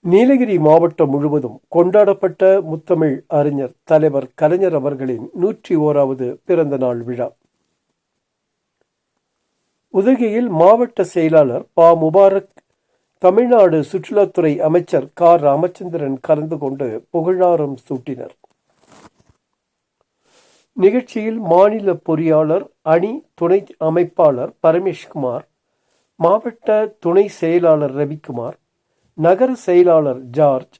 நீலகிரி மாவட்டம் முழுவதும் கொண்டாடப்பட்ட முத்தமிழ் அறிஞர் தலைவர் கலைஞர் அவர்களின் நூற்றி ஓராவது பிறந்த நாள் விழா. உதகையில் மாவட்ட செயலாளர் பா. முபாரக் தமிழ்நாடு சுற்றுலாத்துறை அமைச்சர் கார் ராமச்சந்திரன் கலந்து கொண்டு புகழாரம் சூட்டினர். நிகழ்ச்சியில் மாநில பொறியாளர் அணி துணை அமைப்பாளர் பரமேஷ்குமார் மாவட்ட துணை செயலாளர் ரவிக்குமார் நகர செயலாளர் George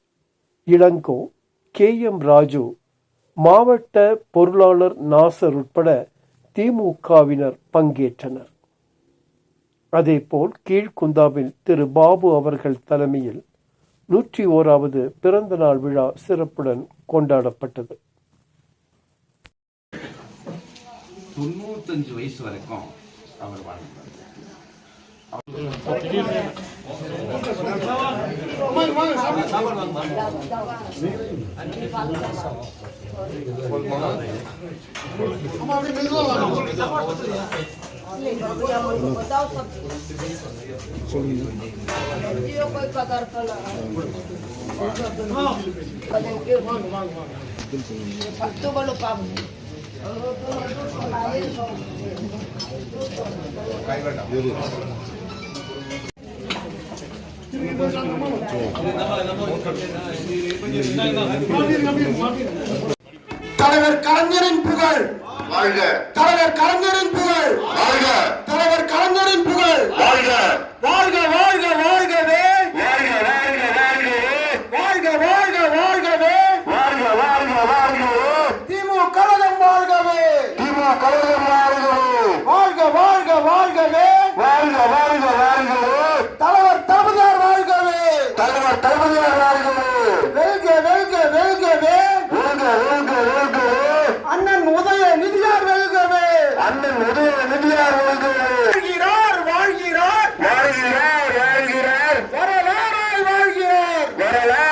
Ilango K M Raju மாவட்ட பொருளாளர் நாசர் உட்பட திமுகவினர் பங்கேற்றனர். அதேபோல் கீழ்குந்தாவில் திரு பாபு அவர்கள் தலைமையில் நூற்றி ஓராவது பிறந்த நாள் விழா சிறப்புடன் கொண்டாடப்பட்டது. தொண்ணூத்தஞ்சு வயசு வரைக்கும் அவர் வாழ்ந்தார். তো বলো পাবো কাইবাটা தலைவர் கலைஞரின் புகழ். வாழ்க. தலைவர் கலைஞரின் புகழ். வாழ்க. தலைவர் கலைஞரின் புகழ். வாழ்க. வாழ்க வாழ்க வாழ்கவே. வாழ்க வாழ்க வாழ்க வாழ்க வாழ்க வாழ்கவே. வாழ்க திமுக கழகம் வாழ்கவே. திமுக கழகம் வாழ்க வாழ்க வாழ்க வாழ்கவே. வாழ்க வாழ்க வாழ்க அண்ணன் உதய நிதியார் வாழ்கிறார் வாழ்கிறார். வாழ்கிறார் வாழ்கிறார். வரலாறு வாழ்கிறார். வரலாறு